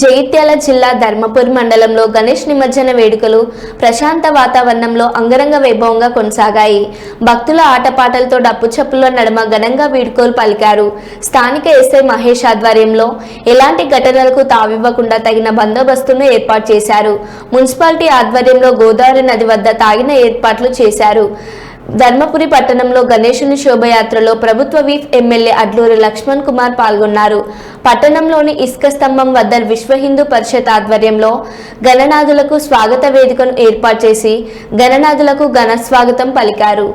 జగిత్యాల జిల్లా ధర్మపురి మండలంలో గణేష్ నిమజ్జన వేడుకలు ప్రశాంత వాతావరణంలో అంగరంగ వైభవంగా కొనసాగాయి. భక్తుల ఆటపాటలతో డప్పు చప్పుల నడుమ ఘనంగా వేడుకలు పలికారు. స్థానిక ఎస్ఐ మహేష్ ఆధ్వర్యంలో ఎలాంటి ఘటనలకు తావివ్వకుండా తగిన బందోబస్తును ఏర్పాటు చేశారు. మున్సిపాలిటీ ఆధ్వర్యంలో గోదావరి నది వద్ద తాగిన ఏర్పాట్లు చేశారు. ధర్మపురి పట్టణంలో గణేశుని శోభయాత్రలో ప్రభుత్వ వీఫ్ ఎమ్మెల్యే అడ్లూరి లక్ష్మణ్ కుమార్ పాల్గొన్నారు. పట్టణంలోని ఇసుక స్తంభం వద్ద విశ్వ హిందూ పరిషత్ ఆధ్వర్యంలో గణనాథులకు స్వాగత వేదికను ఏర్పాటు చేసి గణనాథులకు ఘన స్వాగతం పలికారు.